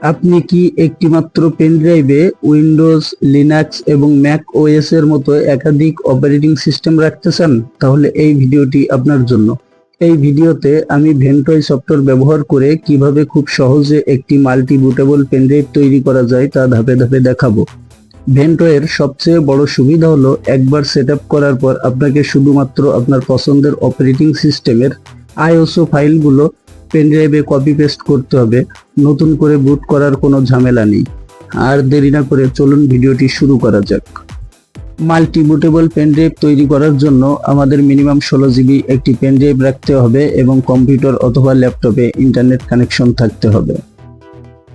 আপনি কি একটিমাত্র পেন ড্রাইভে উইন্ডোজ লিনাক্স এবং ম্যাক ওএস এর মতো একাধিক অপারেটিং সিস্টেম রাখতে চান? তাহলে এই ভিডিওটি আপনার জন্য। এই ভিডিওতে আমি ভেন্টয় সফটওয়্যার ব্যবহার করে কীভাবে খুব সহজে একটি মাল্টি বুটেবল পেন ড্রাইভ তৈরি করা যায় তা ধাপে ধাপে দেখাবো। ভেন্টয়ের সবচেয়ে বড় সুবিধা হলো একবার সেট করার পর আপনাকে শুধুমাত্র আপনার পছন্দের অপারেটিং সিস্টেমের আইওসও ফাইলগুলো পেন ড্রাইভে কপি পেস্ট করতে হবে। নতুন করে বুট করার কোনো ঝামেলা নেই। আর দেরি না করে চলুন ভিডিওটি শুরু করা যাক। মাল্টি বুটেবল পেন ড্রাইভ তৈরি করার জন্য আমাদের মিনিমাম ষোলো জিবি একটি পেন ড্রাইভ রাখতে হবে এবং কম্পিউটার অথবা ল্যাপটপে ইন্টারনেট কানেকশন থাকতে হবে।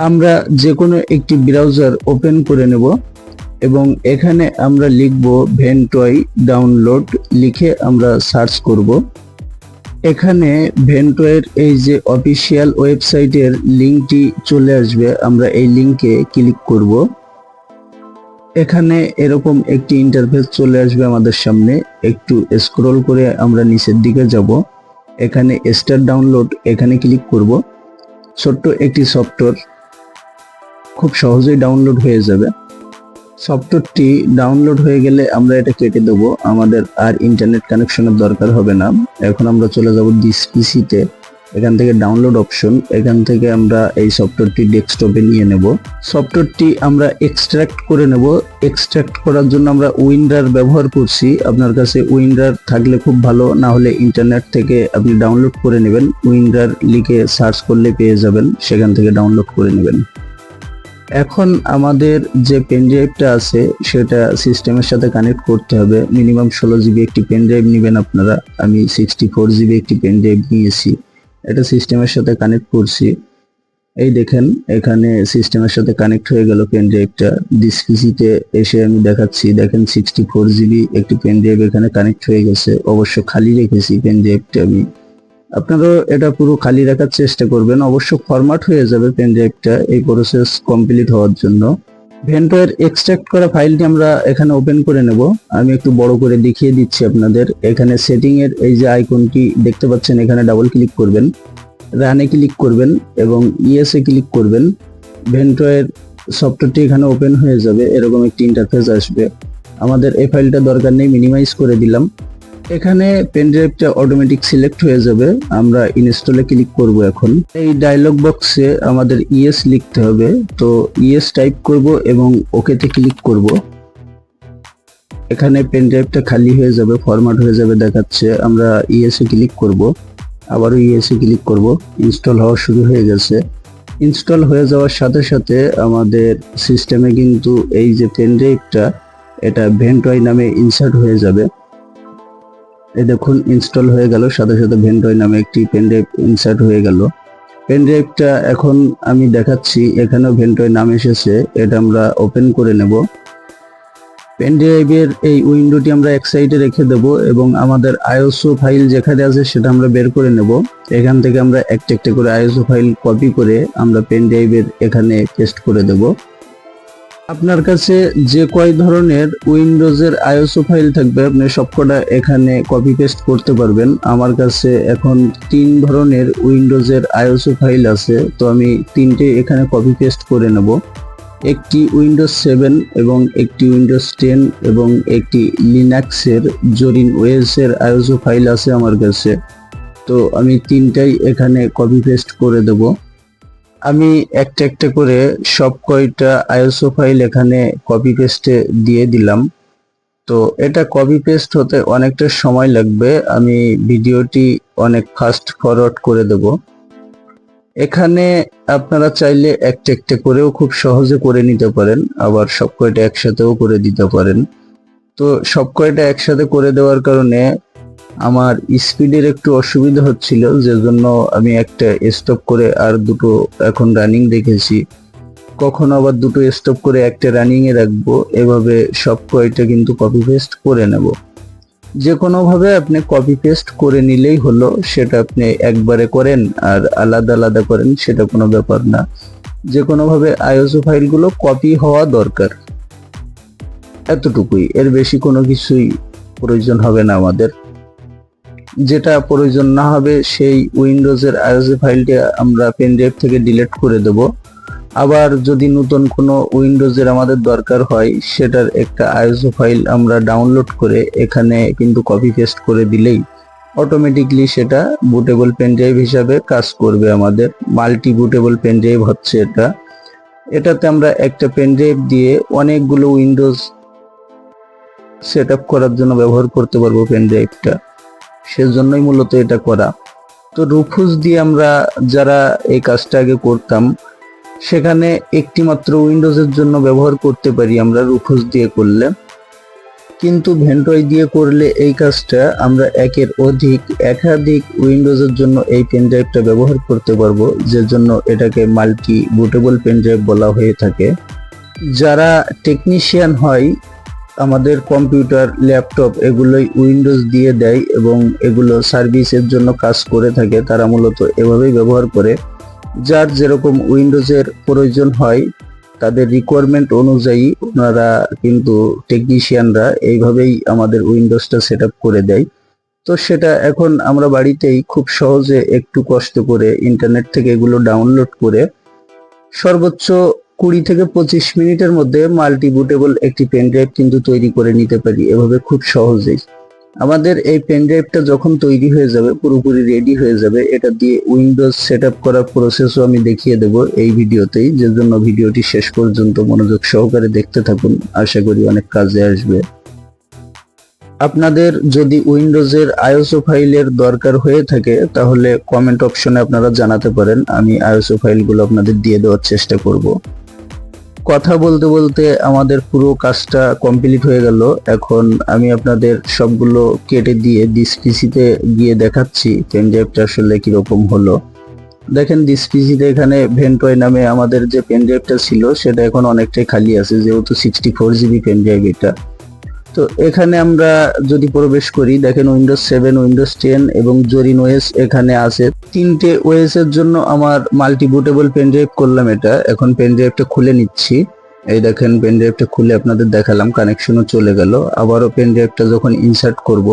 আমরা যে কোনো একটি ব্রাউজার ওপেন করে নেব এবং এখানে আমরা লিখব ভেন্টয় ডাউনলোড লিখে আমরা সার্চ করব। এখানে ভেন্টয়ের এই যে অফিসিয়াল ওয়েবসাইটের লিঙ্কটি চলে আসবে, আমরা এই লিঙ্কে ক্লিক করব। এখানে এরকম একটি ইন্টারফেস চলে আসবে আমাদের সামনে। একটু স্ক্রল করে আমরা নিচের দিকে যাব। এখানে স্টার ডাউনলোড এখানে ক্লিক করব। ছোট্ট একটি সফটওয়্যার খুব সহজেই ডাউনলোড হয়ে যাবে। সফটওয়্যারটি ডাউনলোড হয়ে গেলে আমরা এটা কেটে দেবো। আমাদের আর ইন্টারনেট কানেকশনের দরকার হবে না। এখন আমরা চলে যাব দিস পিসিতে এখান থেকে ডাউনলোড অপশন এখান থেকে আমরা এই সফটওয়্যারটি ডেস্কটপে নিয়ে নেব। সফটওয়্যারটি আমরা এক্সট্রাক্ট করে নেব। এক্সট্রাক্ট করার জন্য আমরা উইন্ডার ব্যবহার করছি। আপনার কাছে উইন্ডার থাকলে খুব ভালো, না হলে ইন্টারনেট থেকে আপনি ডাউনলোড করে নেবেন। উইন্ডার লিখে সার্চ করলে পেয়ে যাবেন। সেখান থেকে ডাউনলোড করে নেবেন। এখন আমাদের যে পেন ড্রাইভটা আছে, সেটা সিস্টেমের সাথে কানেক্ট করতে হবে। মিনিমাম ষোলো জিবি একটি পেন ড্রাইভ নেবেন আপনারা। আমি সিক্সটি ফোর জিবি একটি পেন ড্রাইভ নিয়েছি। এটা সিস্টেমের সাথে কানেক্ট করছি। এই দেখেন, এখানে সিস্টেমের সাথে কানেক্ট হয়ে গেল পেন ড্রাইভটা ডিসপিসিতে এসে আমি দেখাচ্ছি। দেখেন সিক্সটি ফোর জিবি একটি পেন ড্রাইভ এখানে কানেক্ট হয়ে গেছে। অবশ্য খালি রেখেছি পেন ড্রাইভটা আমি। আপনারাও এটা পুরো খালি রাখার চেষ্টা করবেন। অবশ্য ফরম্যাট হয়ে যাবে পেন ড্রাইভটা এই প্রসেস কমপ্লিট হওয়ার জন্য। ভেন্টয়ের এক্সট্রাক্ট করা ফাইলটি আমরা এখানে ওপেন করে নেব। আমি একটু বড় করে দেখিয়ে দিচ্ছি আপনাদের। এখানে সেটিং এর এই যে আইকনটি দেখতে পাচ্ছেন, এখানে ডাবল ক্লিক করবেন। রানে ক্লিক করবেন এবং ইএসএ ক্লিক করবেন। ভেন্টয়ের সফটওয়্যারটি এখানে ওপেন হয়ে যাবে। এরকম একটি ইন্টারফেস আসবে। আমাদের এই ফাইলটা দরকার নেই মিনিমাইজ করে দিলাম। এখানে পেন ড্রাইভটা অটোমেটিক সিলেক্ট হয়ে যাবে। আমরা ইনস্টলে ক্লিক করব এখন। এই ডায়লগ বক্সে আমাদের ইএস লিখতে হবে। তো ইএস টাইপ করব এবং ওকেতে ক্লিক করব। এখানে পেন ড্রাইভটা খালি হয়ে যাবে ফরম্যাট হয়ে যাবে দেখাচ্ছে। আমরা ইএস এ ক্লিক করব। আবারও এ ক্লিক করব। ইনস্টল হওয়া শুরু হয়ে গেছে। ইনস্টল হয়ে যাওয়ার সাথে সাথে আমাদের সিস্টেমে কিন্তু এই যে পেন ড্রাইভটা এটা ভেন্টয় নামে ইনসার্ট হয়ে যাবে। এই দেখুন ইনস্টল হয়ে গেল। সাথে সাথে ভেন্ড্রয় নামে একটি পেনড্রাইভ ইনসার্ট হয়ে গেল। পেনড্রাইভটা এখন আমি দেখাচ্ছি। এখানেও ভেন্ড্রয় নাম এসেছে। এটা আমরা ওপেন করে নেব। পেনড্রাইভের এই উইন্ডোটি আমরা এক সাইডে রেখে দেব এবং আমাদের আইওসও ফাইল যেখানে আছে সেটা আমরা বের করে নেব। এখান থেকে আমরা একটা একটা করে আইওসও ফাইল কপি করে আমরা পেনড্রাইভের এখানে পেস্ট করে দেবো। আপনার কাছে যে কয় ধরনের উইন্ডোজের আইওসও ফাইল থাকবে, আপনি সবকটা এখানে কপি পেস্ট করতে পারবেন। আমার কাছে এখন তিন ধরনের উইন্ডোজের আইওসও ফাইল আছে, তো আমি তিনটে এখানে কপি পেস্ট করে নেব। একটি উইন্ডোজ সেভেন এবং একটি উইন্ডোজ টেন এবং একটি লিনাক্সের জরিন ওয়েসের আইওসও ফাইল আছে আমার কাছে। তো আমি তিনটাই এখানে কপি পেস্ট করে দেবো। আমি একটা একটা করে সব কয়টা আইএসও ফাইল এখানে কপি পেস্টে দিয়ে দিলাম। তো এটা কপি পেস্ট হতে অনেকটা সময় লাগবে। আমি ভিডিওটি অনেক ফাস্ট ফরওয়ার্ড করে দেব। এখানে আপনারা চাইলে একটা একটা করেও খুব সহজে করে নিতে পারেন। আবার সব কয়টা একসাথেও করে দিতে পারেন। তো সব কয়টা একসাথে করে দেওয়ার কারণে আমার স্পিডের একটু অসুবিধা হচ্ছিল যে জন্য আমি একটা স্টপ করে আর দুটো এখন রানিং দেখেছি। কখনো আবার দুটো স্টপ করে একটা রানিং এ রাখব, এভাবে সব কয়টা কিন্তু কপি পেস্ট করে নেব। যে কোনোভাবে আপনি কপি পেস্ট করে নিলেই হলো, সেটা আপনি একবারে করেন আর আলাদা আলাদা করেন, সেটা কোনো ব্যাপার না। যে কোনোভাবে আইওসো ফাইলগুলো কপি হওয়া দরকার। এতটুকুই, এর বেশি কোনো কিছুই প্রয়োজন হবে না আমাদের। যেটা প্রয়োজন না হবে, সেই উইন্ডোজের আইওসি ফাইলটি আমরা পেন ড্রাইভ থেকে ডিলিট করে দেব। আবার যদি নতুন কোনো উইন্ডোজের আমাদের দরকার হয়, সেটার একটা আইএসও ফাইল আমরা ডাউনলোড করে এখানে কিন্তু কপি পেস্ট করে দিলেই অটোমেটিকলি সেটা বুটেবল পেন ড্রাইভ হিসাবে কাজ করবে আমাদের। মাল্টি বুটেবল পেন ড্রাইভ হচ্ছে এটা। এটাতে আমরা একটা পেন ড্রাইভ দিয়ে অনেকগুলো উইন্ডোজ সেট আপ করার জন্য ব্যবহার করতে পারব পেন ড্রাইভটা। সেজন্যই মূলত এটা করা। তো রুফুস দিয়ে আমরা যারা এই কাজটা আগে করতাম, সেখানে একটি মাত্র উইন্ডোজের জন্য ব্যবহার করতে পারি আমরা রুফুস দিয়ে করলে। কিন্তু ভেন্টয় দিয়ে করলে এই কাজটা আমরা একের অধিক, একাধিক উইন্ডোজের জন্য এই পেন ড্রাইভটা ব্যবহার করতে পারব, যে জন্য এটাকে মাল্টি বুটেবল পেন ড্রাইভ বলা হয়ে থাকে। যারা টেকনিশিয়ান হয় আমাদের কম্পিউটার, ল্যাপটপ এগুলোই উইন্ডোজ দিয়ে দেয় এবং এগুলো সার্ভিসের জন্য কাজ করে থাকে তারা মূলত এভাবেই ব্যবহার করে। যার যেরকম উইন্ডোজের প্রয়োজন হয়, তাদের রিকোয়ারমেন্ট অনুযায়ী ওনারা কিন্তু টেকনিশিয়ানরা এইভাবেই আমাদের উইন্ডোজটা সেট করে দেয়। তো সেটা এখন আমরা বাড়িতেই খুব সহজে একটু কষ্ট করে ইন্টারনেট থেকে এগুলো ডাউনলোড করে সর্বোচ্চ কুড়ি থেকে পঁচিশ মিনিটের মধ্যে মাল্টি বুটেবল একটি পেন ড্রাইভ কিন্তু তৈরি করে নিতে পারি, এভাবে খুব সহজেই। আমাদের এই পেন ড্রাইভটা যখন তৈরি হয়ে যাবে, পুরোপুরি রেডি হয়ে যাবে, এটা দিয়ে উইন্ডোজ সেট আপ করার প্রসেসও আমি দেখিয়ে দেব এই ভিডিওতেই। যে জন্য ভিডিওটি শেষ পর্যন্ত মনোযোগ সহকারে দেখতে থাকুন, আশা করি অনেক কাজে আসবে। আপনাদের যদি উইন্ডোজের আইওসও ফাইলের দরকার হয়ে থাকে, তাহলে কমেন্ট অপশনে আপনারা জানাতে পারেন, আমি আইওসও ফাইলগুলো আপনাদের দিয়ে দেওয়ার চেষ্টা করব। কথা বলতে বলতে আমাদের পুরো কাজটা কমপ্লিট হয়ে গেল। এখন আমি আপনাদের সবগুলো কেটে দিয়ে ডিসপিসিতে গিয়ে দেখাচ্ছি পেনড্রাইভটা আসলে কীরকম হলো। দেখেন ডিসপিসিতে এখানে ভেন্টয় নামে আমাদের যে পেনড্রাইভটা ছিল, সেটা এখন অনেকটাই খালি আছে, যেহেতু sixty four GB pen drive এটা। তো এখানে আমরা যদি প্রবেশ করি, দেখেন উইন্ডোজ সেভেন উইন্ডোজ টেন এবং জরিন ওয়েস এখানে আছে। তিনটে ওয়েস এর জন্য আমার মাল্টি বুটেবল পেন ড্রাইভ করলাম এটা। এখন পেন ড্রাইভটা খুলে নিচ্ছি। এই দেখেন পেন ড্রাইভটা খুলে আপনাদের দেখালাম কানেকশনও চলে গেল। আবারও পেন ড্রাইভটা যখন ইনসার্ট করব,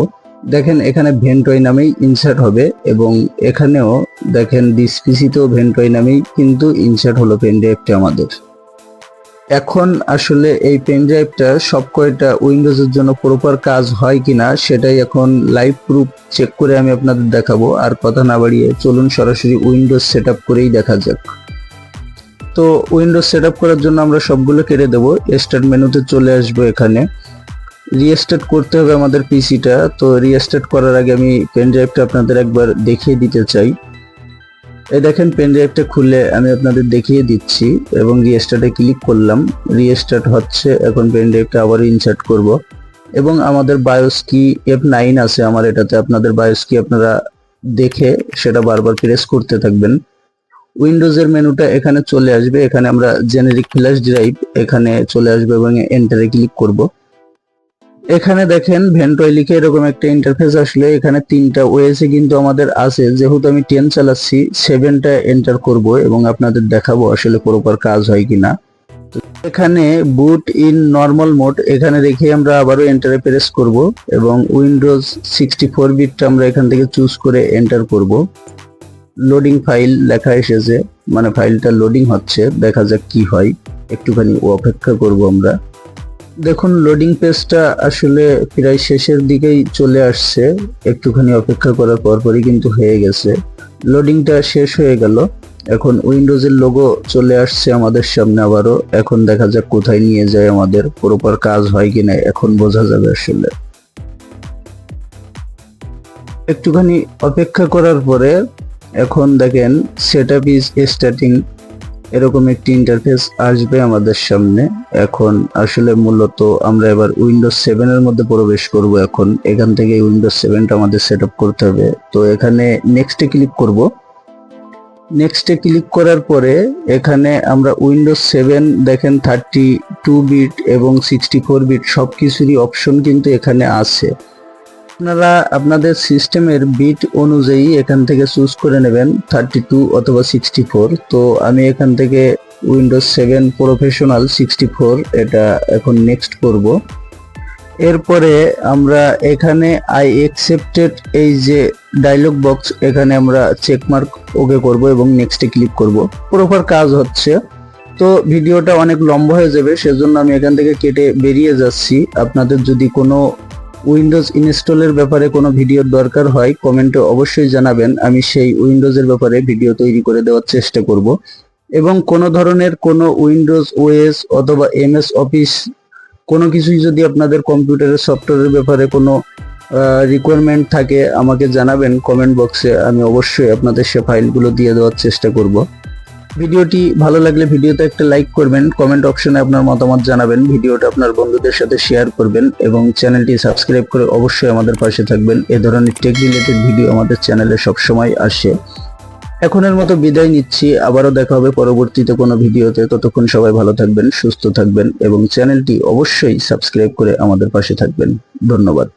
দেখেন এখানে ভেন্টয় নামেই ইনসার্ট হবে এবং এখানেও দেখেন ডিসপিসিতেও ভেন্টয় নামেই কিন্তু ইনসার্ট হলো পেন ড্রাইভটা আমাদের। এখন আসলে এই পেন ড্রাইভটা সব কয়টা উইন্ডোজের জন্য প্রপার কাজ হয় কিনা, সেটাই এখন লাইভ প্রুফ চেক করে আমি আপনাদের দেখাবো। আর কথা না বাড়িয়ে চলুন সরাসরি উইন্ডোজ সেট করেই দেখা যাক। তো উইন্ডোজ সেট করার জন্য আমরা সবগুলো কেটে দেবো। স্টার্ট মেনুতে চলে আসব এখানে। রিস্টার্ট করতে হবে আমাদের পিসিটা তো রিস্টার্ট করার আগে আমি পেন ড্রাইভটা আপনাদের একবার দেখিয়ে দিতে চাই। এই দেখেন পেন ড্রাইভটা খুলে আমি আপনাদের দেখিয়ে দিচ্ছি এবং রিস্টার্টে ক্লিক করলাম। রিস্টার্ট হচ্ছে, এখন পেন ড্রাইভটা আবার ইনসার্ট করব। এবং আমাদের বায়োস কি এফ নাইন আছে আমার, এটাতে আপনাদের বায়োস কি আপনারা দেখে সেটা বারবার প্রেস করতে থাকবেন। উইন্ডোজের মেনুটা এখানে চলে আসবে। এখানে আমরা জেনেরিক ফ্ল্যাশ ড্রাইভ এখানে চলে আসবে এবং এন্টারে ক্লিক করব। এখানে দেখেন ভেন্টয় লিখে এরকম একটা ইন্টারফেস আসলে এখানে তিনটা ওয়েসে কিন্তু আমাদের আছে। যেহেতু আমি টেন চালাচ্ছি সেভেনটা এন্টার করব এবং আপনাদের দেখাবো আসলে প্রপার কাজ হয় কিনা। এখানে বুট ইন নর্মাল মোড এখানে রেখে আমরা আবারও এন্টারে প্রেস করব এবং উইন্ডোজ সিক্সটি ফোর বিটটা আমরা এখান থেকে চুজ করে এন্টার করব। লোডিং ফাইল লেখা এসেছে মানে ফাইলটা লোডিং হচ্ছে, দেখা যাক কি হয়। একটুখানি অপেক্ষা করব আমরা। দেখুন লোডিং পেজটা আসলে প্রায় শেষের দিকেই চলে আসছে। একটুখানি অপেক্ষা করার পরপরই কিন্তু হয়ে গেছে। লোডিংটা শেষ হয়ে গেল। এখন উইন্ডোজের লোগো চলে আসছে আমাদের সামনে আবারও। এখন দেখা যাক কোথায় নিয়ে যায় আমাদের। প্রপার কাজ হয় কিনা এখন বোঝা যাবে আসলে। একটুখানি অপেক্ষা করার পরে এখন দেখেন সেট আপ ইজ স্টার্টিং এরকম একটি ইন্টারফেস আসবে আমাদের সামনে। এখন আসলে মূলত আমরা এবার উইন্ডোজ সেভেন এর মধ্যে প্রবেশ করব এখন। এখান থেকে উইন্ডোজ সেভেনটা আমাদের সেট করতে হবে। তো এখানে নেক্সটে ক্লিক করব। নেক্সটে ক্লিক করার পরে এখানে আমরা উইন্ডোজ সেভেন দেখেন থার্টি টু বিট এবং সিক্সটি ফোর বিট সব কিছুরই অপশন কিন্তু এখানে আছে। আপনারা আপনাদের সিস্টেমের বিট অনুযায়ী এখান থেকে চুজ করে নেবেন থার্টি টু অথবা সিক্সটি ফোর তো আমি এখান থেকে Windows seven professional sixty four এটা এখন নেক্সট করব। এরপরে আমরা এখানে আই একসেপ্টেড এই যে ডায়লগ বক্স এখানে আমরা চেকমার্ক ওকে করব এবং নেক্সটে ক্লিক করব। প্রপার কাজ হচ্ছে। তো ভিডিওটা অনেক লম্বা হয়ে যাবে, সেজন্য আমি এখান থেকে কেটে বেরিয়ে যাচ্ছি। আপনাদের যদি কোনো উইন্ডোজ ইনস্টলের ব্যাপারে কোনো ভিডিওর দরকার হয়, কমেন্টে অবশ্যই জানাবেন। আমি সেই উইন্ডোজের ব্যাপারে ভিডিও তৈরি করে দেওয়ার চেষ্টা করব। এবং কোনো ধরনের কোনো উইন্ডোজ, ওএস অথবা এমএস অফিস, কোনো কিছুই যদি আপনাদের কম্পিউটারের সফটওয়্যারের ব্যাপারে কোনো রিকোয়ারমেন্ট থাকে, আমাকে জানাবেন। কমেন্ট বক্সে আমি অবশ্যই আপনাদের সে ফাইলগুলো দিয়ে দেওয়ার চেষ্টা করব। ভিডিওটি ভালো লাগলে ভিডিওতে একটা লাইক করবেন কমেন্ট অপশনে আপনার মতামত জানাবেন, ভিডিওটা আপনার বন্ধুদের সাথে শেয়ার করবেন এবং চ্যানেলটি সাবস্ক্রাইব করে অবশ্যই আমাদের পাশে থাকবেন। এ ধরনের টেক রিলেটেড ভিডিও আমাদের চ্যানেলে সবসময় আসে। এখনের মতো বিদায় নিচ্ছি, আবারও দেখা হবে পরবর্তীতে কোনো ভিডিওতে। ততক্ষণ সবাই ভালো থাকবেন, সুস্থ থাকবেন এবং চ্যানেলটি অবশ্যই সাবস্ক্রাইব করে আমাদের পাশে থাকবেন। ধন্যবাদ।